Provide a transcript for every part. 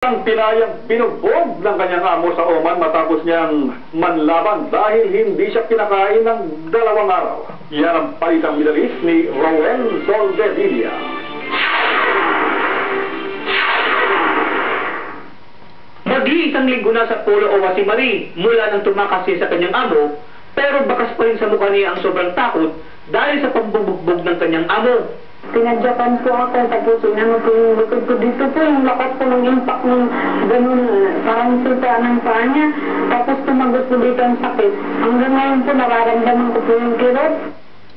Ang tinayang binugbog ng kanyang amo sa Oman matapos niyang manlaban dahil hindi siya pinakain ng dalawang araw. Yan ang palitang midalis ni Rowen Soldevilla. Mag-iisang linggo na sa Polo Owa si Marie mula nang tumakas siya sa kanyang amo, pero bakas pa rin sa mukha niya ang sobrang takot dahil sa pambubugbog ng kanyang amo. Pinadyakan po ako, tapos inano ko yung likod ko. Dito po yung lakas po ng impact ng ganun, parang suta ng paa niya. Tapos tumagot po dito ang sakit. Hanggang ngayon po nararamdaman ko po yung kirot.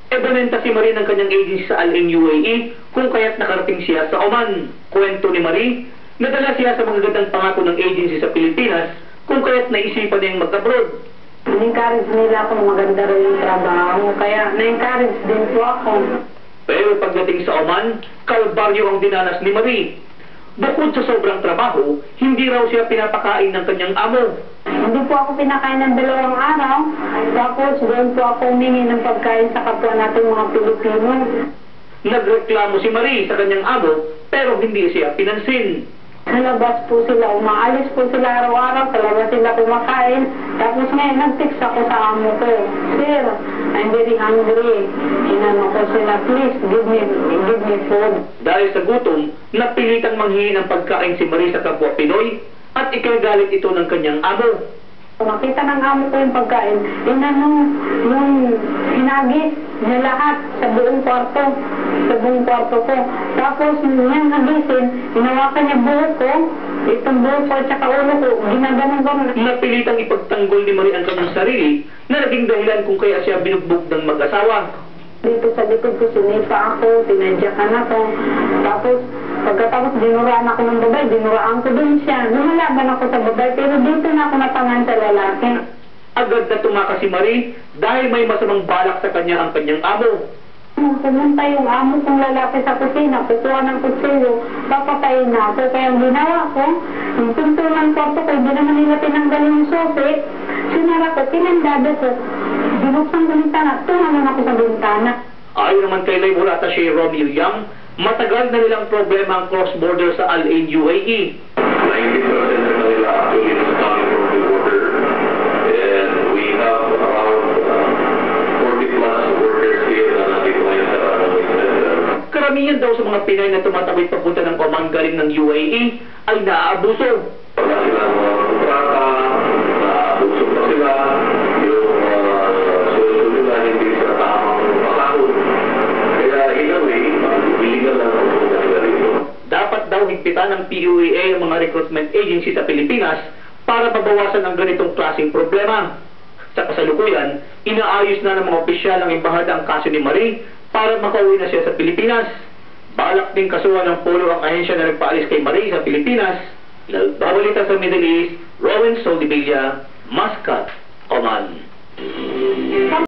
Ebonenta si Marie ng kanyang agency sa UAE kung kaya't nakarating siya sa Oman. Kwento ni Marie, nadala siya sa magagandang pangako ng agency sa Pilipinas kung kaya't naisipan niyang mag-abroad. In-encourage nila ako maganda rin yung trabaho. Kaya na-encourage din po ako. Pero pagdating sa Oman, kalbaryo ang dinanas ni Marie. Bukod sa sobrang trabaho, hindi raw siya pinapakain ng kanyang amo. Hindi po ako pinakain ng dalawang araw. Tapos doon po ako humingi ng pagkain sa kapwa natin mga Pilipino. Nagreklamo si Marie sa kanyang amo, pero hindi siya pinansin. Sa labas po sila, umaalis po sila araw-araw, sa labas sila kumakain. Tapos ngayon, nag-text ako sa amo ko, Sir, I'm very hungry. Inano ko sila, please, give me, give me food. Dahil sa gutom, napilitang manghingi ng pagkain si Marie sa kapwa Pinoy at ikagalit ito ng kanyang amo. Nakita ng amo ko yung pagkain, inano, yung hinagis niya lahat sa buong kwarto, sa buong kwarto ko. Tapos, nang nagising, hinawakan niya buhok ko, itong buhok ko at saka ulo ko, ginaganon ko. Napilitang ipagtanggol ni Marie ang kanyang sarili na naging dahilan kung kaya siya binugbog ng mag-asawa. Dito sa likod ko, sinipa ako, tinadyakan ako. Tapos, pagkatapos dinuraan ako ng babae, dinuraan ko din siya. Lumalaban ako sa babae, pero dito ako lalaki. Agad na tumakas si Marie dahil may masamang balak sa kanya ang kanyang amo. Nung pumunta yung amo kong lalaki sa kusina, kukuha ng kutsilyo, papatayin na ako. Kaya ang ginawa ko, yung pinto ng kwarto ko, hindi naman nila tinanggal yung sofe. Sinara ko, pinandado ko. Binuksan ko bintana, tumanan ako sa bintana. Ayon naman kay Lay Murata Shea Romeo Young, matagal na nilang problema ang cross-border sa Al-Ain UAE. Karamihan daw sa mga Pinay na tumatawid papunta ng Oman galing ng UAE ay naaabuso. Wala silang mga kontrata, naabuso pa sila, yung sweldo nila hindi sa tamang pasahod. Kaya in a way, illegal lang ang mga nila rito. Dapat daw higpitan ng PUAA ang mga recruitment agency sa Pilipinas para mabawasan ang ganitong klaseng problema. Sa kasalukuyan, inaayos na ng mga opisyal ng embahada ang kaso ni Marie para makauwi na siya sa Pilipinas. Balak din kasuhan ng polo ang ahensya na nagpaalis kay Marie sa Pilipinas. Nagbabalita sa Middle East, Rowan Soldivilla, Muscat, Oman.